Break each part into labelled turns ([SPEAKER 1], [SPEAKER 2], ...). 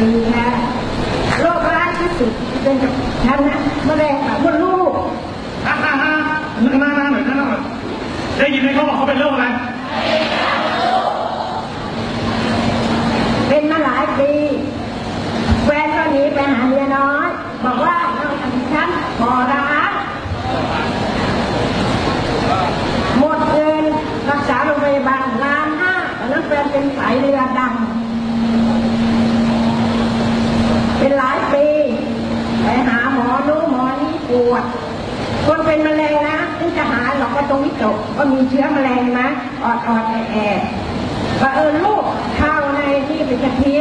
[SPEAKER 1] ปีนะโรคร้ายที่สุดเป็นกับฉันนะมะเร็งมดลูก
[SPEAKER 2] ฮ่าฮ่าฮ่านึกหน้าหน้าหน่อยหน้าหน่อยได้ยินไหมเขาบอกเขาเป็นโรคอะไร
[SPEAKER 1] เป็นมาหลายปีแฟนก็หนีไปหาเมียน้อย บอกว่าน้องทำฉันพอร้านหมดเงินรักษาโรงพยาบาลล้านห้าตอนนั้นแฟนเป็นสายเรือดำเป็นหลายปีไปหาหมอนู้นหมอนี้ปวด คนเป็นมะเร็งนะถึงจะหายหรอกก็ตรงวิตกก็มีเชื้อมะเร็งนะออดออดแอแอบังเอิญลูกเข้าในที่เป็นกระทิ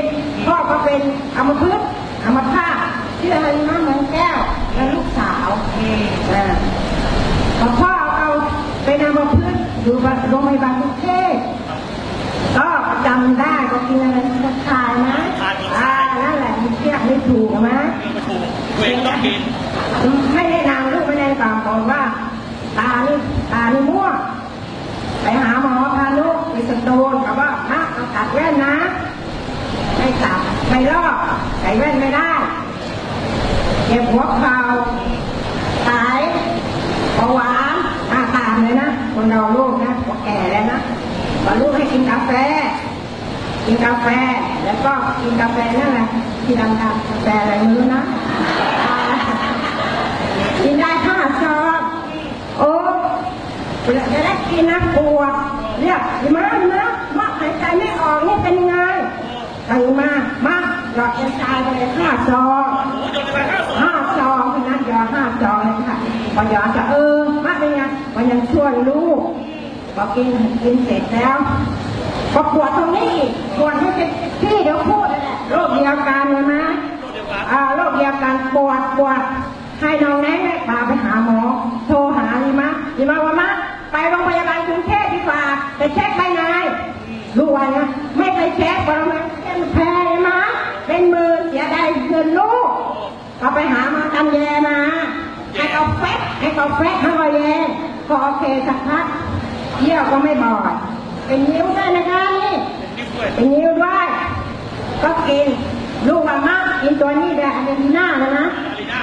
[SPEAKER 1] พ่อก็เป็นอัมพฤกษ์อัมพาตชื่ออะไรนะเหมือนแก้วและลูกสาวเออพอพ่อเอาเป็นอัมพฤกษ์อยู่โรงพยาบาลกรุงเทพก็จำได้ก็กินอะไรก็ทายนะอ่านั่นแหละมันเทียบไม่ถูกนะ
[SPEAKER 2] ไม่ถูกตัวเองต้องกิน
[SPEAKER 1] ไม่ได้นา ตานี่ตานี่ม่วงไปหาหมอพาลูกไปสโตนกับว่ามาเอาตัดแว่นนะ ไม่ตัดไม่ลอกใส่แว่นไม่ได้เก็บหัวเข่าสายเบาหวานอาตามเลยนะ คนเราลูกนะพอแก่แล้วนะพอลูกให้กินกาแฟ กินกาแฟแล้วก็กินกาแฟนั่นแหละที่ดำๆกาแฟอะไรม่รู้นะ กินได้ห้าซองโอ้ จะได้กินนะปวดเรียกมามามาหายใจไม่ออกนี่เป็นไงตื่นมามาหยอดยาชายไปเลยห้าซอง
[SPEAKER 2] ห้าสอง
[SPEAKER 1] ห้าซองคือนัดยาห้าซองเลยค่ะพอยอจะเออมาเป็นไงมันยังช่วยลูกพอกินกินเสร็จแล้วก็ปวดตรงนี้อีกปวดไม่เป็นที่เดี๋ยวพูดโรคเดียวกันเลยนะอ่าโรคเดียวกันปวดปวดให้น้องแนงพาไปหาหมอ โทรหาดีมะดีมาว่ามาไปโรงพยาบาลกรุงเทพดีกว่าไปเช็คใบนายรู้ว่านะไม่ไปเช็คเพราะมันแพ้มาเป็นหมือเสียได้เงินลูก ก็ไปหามาทำแย่มาให้เขาแฟกให้เขาแฟกให้เขาแยก็โอเคสักพักเยี่ยวก็ไม่บ่อยเป็นนิ้วได้นะคะนี่
[SPEAKER 2] เป็นนิ้วด้วย
[SPEAKER 1] ก็กินลูกว่ามากกินตัวนี้แหละอันนี้หน้านะนะ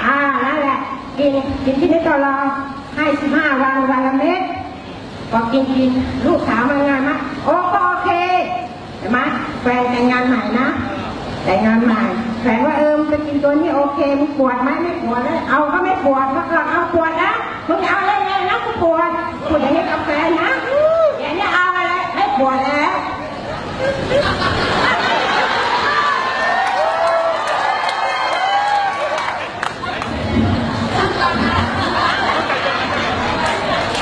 [SPEAKER 1] อ่านั่นแหละกินกินที่นี่ตลอดให้สิบห้าวันวันละเม็ดก็กินกินลูกถามมาไงมะโอ้ก็โอเคเห็นไหมแฟนแต่งงานใหม่นะ แต่งงานใหม่แฟนว่า จะกินตัวนี้โอเคมึงปวดไหมไม่ปวดเลยเอาก็ไม่ปวดเพราะเราเอาปวดนะมึงเอาอะไรเลยนะกูปวดปวดอย่างนี้กับแฟนนะอย่างนี้เอาอะไรไม่ปวดแล้ว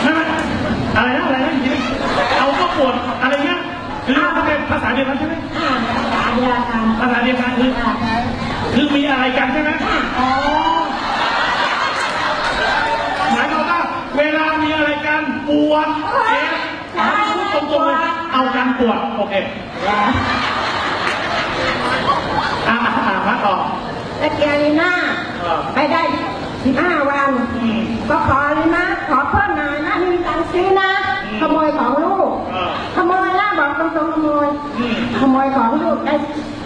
[SPEAKER 2] นั่นอะไรนะอะไรนะอีกทีเอาก็ปวดอะไรเงี้ยคือเขาเป็นภาษาเดียวกันใช่ไหม
[SPEAKER 1] อ่าภาษาเดียวกัน
[SPEAKER 2] ภาษาเดียวกันคือ
[SPEAKER 1] อ่า
[SPEAKER 2] คือมีอะไรกันใช่ไหม
[SPEAKER 1] อ๋อ
[SPEAKER 2] หมายความว่าเวลามีอะไรกันปวดเจ็บเอาพูดตรงๆเลยเอากันปวดโอเค
[SPEAKER 1] แล้ว
[SPEAKER 2] อ่าอ่ามาต่อ
[SPEAKER 1] แล้วเกียรีน่า
[SPEAKER 2] เออ
[SPEAKER 1] ไปได้สิบห้าวัน
[SPEAKER 2] อืม
[SPEAKER 1] ก็ขอเลยนะ ขอเพิ่มหน่อยนะไม่มีตังค์ซื้อนะ
[SPEAKER 2] อืม
[SPEAKER 1] ขโมยของลูก
[SPEAKER 2] เออ
[SPEAKER 1] ขโม ยนะบอกตรงๆขโมย
[SPEAKER 2] อืม
[SPEAKER 1] ขโมยของลูกได้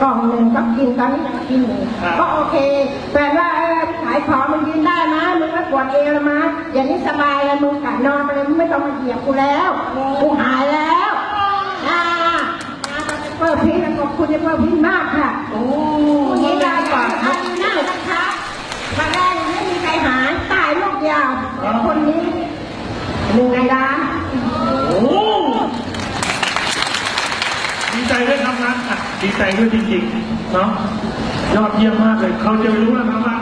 [SPEAKER 1] กล่องหนึ่งก็กินตอนนี้ยังกินอยู่
[SPEAKER 2] ครับ
[SPEAKER 1] ก็โอเค แต่ว่าเออขายของมึงยืนได้นะมึงไม่ปวดเอวแล้วมั้ยอย่างนี้สบายเลยมึงกะนอนไปเลยมึงไม่ต้องมาเหยียบกูแล้วกูหายแล้วอ่าเปิดพีแล้วขอบคุณที่เปิดพีมากค่ะ
[SPEAKER 2] โอ้
[SPEAKER 1] ผู้หญิงรายใหญ่ทำหน้านะคะมาแรกไม่มีใครหารตายลูกยาวแต่คนนี้หนึ่งในล้าน
[SPEAKER 2] โอ้ดีใจด้วยครับนะอะดี ใจด้วยจริงๆเนาะยอดเยี่ยมมากเลย เขาจะรู้แล้วนะว่า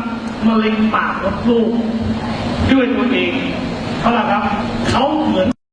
[SPEAKER 2] มะเร็งปากมดลูกด้วยตัวเองเพราะอะไรครับ เขาเหมือน